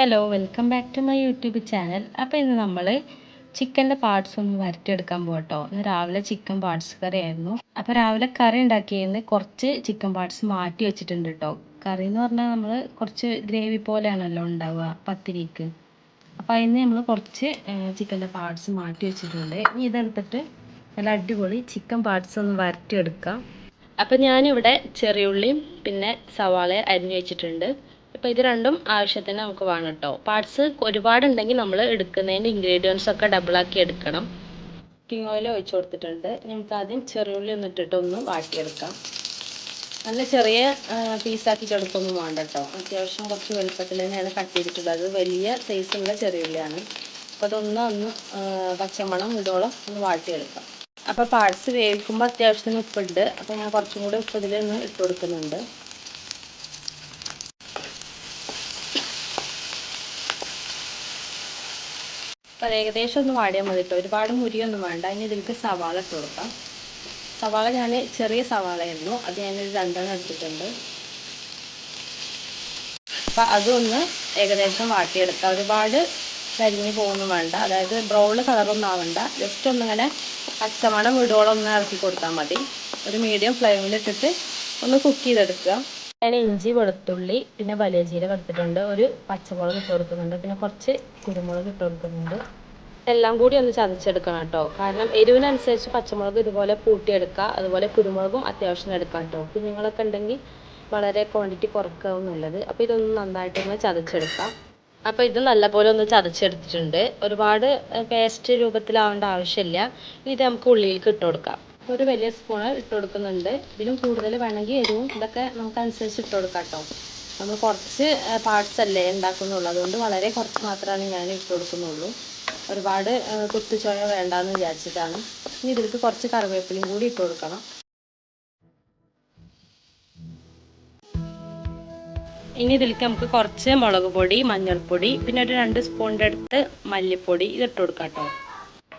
Hello welcome back to my YouTube channel അപ്പോൾ ഇന്ന് നമ്മൾ ചിക്കന്റെ പാർട്സ് ഒന്ന് വരട്ടിയെടുക്കാൻ പോകട്ടോ ഇന്ന് രാവിലെ ചിക്കൻ പാർട്സ് കറി ആയിരുന്നു അപ്പോൾ രാവിലെ കറി ഉണ്ടാക്കിയതിന് കുറച്ച് ചിക്കൻ പാർട്സ് മാറ്റി വെച്ചിട്ടുണ്ട് കേട്ടോ കറി എന്ന് പറഞ്ഞാൽ നമ്മൾ കുറച്ച് ഗ്രേവി പോലെയാണല്ലോ ഉണ്ടാവുക പത്തിരിക്ക്. അപ്പോൾ അതിന് നമ്മൾ കുറച്ച് ചിക്കന്റെ പാർട്സ് മാറ്റി വെച്ചിട്ടുണ്ട്. ഇനി ഇതെടുത്തിട്ട് നല്ല അടിപൊളി ചിക്കൻ പാർട്സ് ഒന്ന് വരട്ടിയെടുക്കാം. അപ്പോൾ ഞാനിവിടെ ചെറിയുള്ളിയും പിന്നെ സവാള അരിഞ്ഞു വെച്ചിട്ടുണ്ട്. ഇപ്പോൾ ഇത് രണ്ടും ആവശ്യത്തിന് നമുക്ക് വേണം കേട്ടോ പാർട്സ് ഒരുപാടുണ്ടെങ്കിൽ നമ്മൾ എടുക്കുന്നതിന്റെ ഇൻഗ്രീഡിയൻസ് ഒക്കെ ഡബിളാക്കി എടുക്കണം. കുക്കിംഗ് ഓയിൽ ഒഴിച്ചു കൊടുത്തിട്ടുണ്ട്. നമുക്ക് ആദ്യം ചെറിയുള്ളി ഒന്ന് ഇട്ടിട്ട് ഒന്ന് വാട്ടിയെടുക്കാം. നല്ല ചെറിയ പീസാക്കി ചെടുക്കൊന്നും വേണ്ട കേട്ടോ അത്യാവശ്യം കുറച്ച് വലുപ്പത്തിൽ തന്നെയാണ് കട്ട് ചെയ്തിട്ടുള്ളത്. വലിയ സൈസുള്ള ചെറിയുള്ളിയാണ്. അപ്പോൾ അതൊന്ന് ഒന്ന് പച്ചമണം ഇതോളം ഒന്ന് വാട്ടിയെടുക്കാം. അപ്പോൾ പാർട്സ് വേവിക്കുമ്പോൾ അത്യാവശ്യത്തിന് ഉപ്പുണ്ട്. അപ്പോൾ ഞാൻ കുറച്ചും കൂടി ഉപ്പ് ഇതിൽ ഒന്ന് ഇട്ട് കൊടുക്കുന്നുണ്ട്. അപ്പോൾ ഏകദേശം ഒന്ന് വാടിയാൽ മതി കേട്ടോ ഒരുപാട് മുരിയൊന്നും വേണ്ട. ഇനി ഇതിലേക്ക് സവാള ഇട്ട് കൊടുക്കാം. സവാള ഞാൻ ചെറിയ സവാളയായിരുന്നു. അത് ഞാനൊരു രണ്ടെണ്ണം എടുത്തിട്ടുണ്ട്. അപ്പം അതൊന്ന് ഏകദേശം വാട്ടിയെടുക്കാം. ഒരുപാട് കരിഞ്ഞ് പോകുന്നു വേണ്ട. അതായത് ബ്രൗൺ കളറൊന്നും ആവണ്ട. ജസ്റ്റ് ഒന്നിങ്ങനെ പച്ചമണം വിടുവോളം ഒന്ന് ഇറക്കി കൊടുത്താൽ മതി. ഒരു മീഡിയം ഫ്ലെയിമിലിട്ടിട്ട് ഒന്ന് കുക്ക് ചെയ്തെടുക്കുക. അതിന് ഇഞ്ചി വെളുത്തുള്ളി പിന്നെ വലിയ ജീരകം എടുത്തിട്ടുണ്ട്. ഒരു പച്ചമുളക് ഇട്ട് കൊടുക്കുന്നുണ്ട്. പിന്നെ കുറച്ച് കുരുമുളക് ഇട്ട് കൊടുക്കുന്നുണ്ട്. എല്ലാം കൂടി ഒന്ന് ചതച്ചെടുക്കണം കേട്ടോ. കാരണം എരിവിനനുസരിച്ച് പച്ചമുളക് ഇതുപോലെ പൂട്ടിയെടുക്കുക അതുപോലെ കുരുമുളകും അത്യാവശ്യം എടുക്കാം കേട്ടോ. കുഞ്ഞുങ്ങളൊക്കെ ഉണ്ടെങ്കിൽ വളരെ ക്വാണ്ടിറ്റി കുറക്കാവും നല്ലത്. അപ്പോൾ ഇതൊന്ന് നന്നായിട്ടൊന്ന് ചതച്ചെടുക്കാം. അപ്പോൾ ഇത് നല്ലപോലെ ഒന്ന് ചതച്ചെടുത്തിട്ടുണ്ട്. ഒരുപാട് പേസ്റ്റ് രൂപത്തിലാവേണ്ട ആവശ്യമില്ല. ഇത് നമുക്ക് ഉള്ളിലേക്ക് ഇട്ട് കൊടുക്കാം. ഒരു വലിയ സ്പൂണ് ഇട്ട് കൊടുക്കുന്നുണ്ട്. ഇതിലും കൂടുതൽ വേണമെങ്കിൽ എരിവും ഇതൊക്കെ നമുക്ക് അനുസരിച്ച് ഇട്ട് കൊടുക്കാം കേട്ടോ. നമ്മൾ കുറച്ച് പാർട്സ് അല്ലേ ഉണ്ടാക്കുന്നുള്ളൂ. അതുകൊണ്ട് വളരെ കുറച്ച് മാത്രമാണ് ഞാൻ ഇട്ട് കൊടുക്കുന്നുള്ളൂ. ഒരുപാട് കുത്തുചോയ വേണ്ടാന്ന് വിചാരിച്ചിട്ടാണ്. ഇനി ഇതിലേക്ക് കുറച്ച് കറിവേപ്പിലയും കൂടി ഇട്ട് കൊടുക്കണം. ഇനി ഇതിലേക്ക് നമുക്ക് കുറച്ച് മുളക് പൊടി മഞ്ഞൾപ്പൊടി പിന്നെ ഒരു രണ്ട് സ്പൂണിന്റെ അടുത്ത് മല്ലിപ്പൊടി ഇത് ഇട്ട് കൊടുക്കാം കേട്ടോ.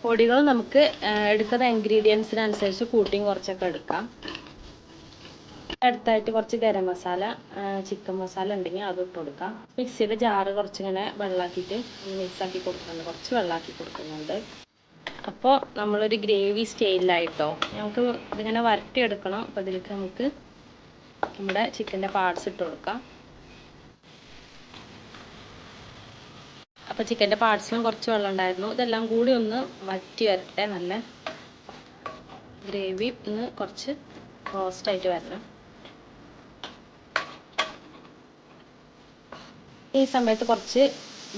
പൊടികൾ നമുക്ക് എടുക്കുന്ന ഇൻഗ്രീഡിയൻസിനനുസരിച്ച് കൂട്ടിയും കുറച്ചൊക്കെ എടുക്കാം. അടുത്തായിട്ട് കുറച്ച് ഗരം മസാല ചിക്കൻ മസാല ഉണ്ടെങ്കിൽ അത് ഇട്ട് കൊടുക്കാം. മിക്സിയുടെ ജാറ് കുറച്ചിങ്ങനെ വെള്ളമാക്കിയിട്ട് മിക്സാക്കി കൊടുക്കുന്നുണ്ട്. കുറച്ച് വെള്ളമാക്കി കൊടുക്കുന്നുണ്ട്. അപ്പോൾ നമ്മളൊരു ഗ്രേവി സ്റ്റൈലിലായിട്ടോ നമുക്ക് ഇതിങ്ങനെ വരട്ടിയെടുക്കണം. അപ്പോൾ ഇതിലേക്ക് നമുക്ക് നമ്മുടെ ചിക്കന്റെ പാർട്സ് ഇട്ട് കൊടുക്കാം. അപ്പോൾ ചിക്കന്റെ പാർട്സിലും കുറച്ച് വെള്ളം ഉണ്ടായിരുന്നു. ഇതെല്ലാം കൂടി ഒന്ന് വറ്റി വരട്ടെ. നല്ല ഗ്രേവി ഒന്ന് കുറച്ച് റോസ്റ്റായിട്ട് വരണം. ഈ സമയത്ത് കുറച്ച്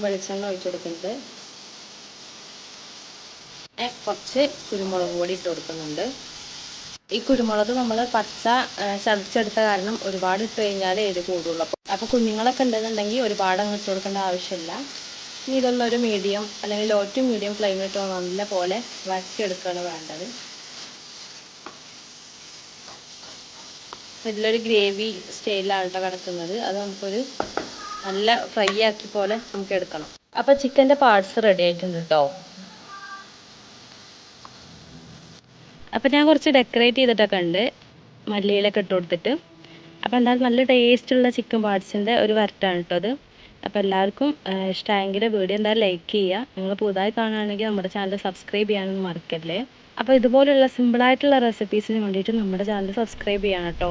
വെളിച്ചെണ്ണ ഒഴിച്ചു കൊടുക്കുന്നുണ്ട്. കുറച്ച് കുരുമുളക് പൊടി ഇട്ട് കൊടുക്കുന്നുണ്ട്. ഈ കുരുമുളക് നമ്മൾ പച്ച ചതച്ചെടുത്ത കാരണം ഒരുപാട് ഇട്ട് കഴിഞ്ഞാൽ എരിവ് കൂടുള്ളൂ. അപ്പോൾ കുഞ്ഞുങ്ങളൊക്കെ ഉണ്ടെന്നുണ്ടെങ്കിൽ ഒരുപാട് അങ്ങ് ഇട്ട് കൊടുക്കേണ്ട ആവശ്യമില്ല. ഇനി ഒരു മീഡിയം അല്ലെങ്കിൽ ലോ ടു മീഡിയം ഫ്ലെയിമിലിട്ട് നല്ല പോലെ വരട്ടിയെടുക്കുകയാണ് വേണ്ടത്. ഇതിലൊരു ഗ്രേവി സ്റ്റൈലാണ് കേട്ടോ കിടക്കുന്നത്. അത് നമുക്കൊരു നല്ല ഫ്രൈ ആക്കി പോലെ നമുക്ക് എടുക്കണം. അപ്പോൾ ചിക്കന്റെ പാർട്സ് റെഡി ആയിട്ടുണ്ട് കേട്ടോ അപ്പോൾ ഞാൻ കുറച്ച് ഡെക്കറേറ്റ് ചെയ്തിട്ടൊക്കെ ഉണ്ട് മല്ലിയിലൊക്കെ ഇട്ട് കൊടുത്തിട്ട്. അപ്പോൾ എന്തായാലും നല്ല ടേസ്റ്റുള്ള ചിക്കൻ പാർട്സിന്റെ ഒരു വരട്ടാണ് കേട്ടോ അത്. അപ്പോൾ എല്ലാവർക്കും ഇഷ്ടമായെങ്കിൽ വീഡിയോ എന്താ ലൈക്ക് ചെയ്യുക. നിങ്ങൾ പുതുതായി കാണുകയാണെങ്കിൽ നമ്മുടെ ചാനൽ സബ്സ്ക്രൈബ് ചെയ്യാനൊന്നും മറക്കല്ലേ. അപ്പോൾ ഇതുപോലുള്ള സിമ്പിളായിട്ടുള്ള റെസിപ്പീസിന് വേണ്ടിയിട്ട് നമ്മുടെ ചാനൽ സബ്സ്ക്രൈബ് ചെയ്യണം കേട്ടോ.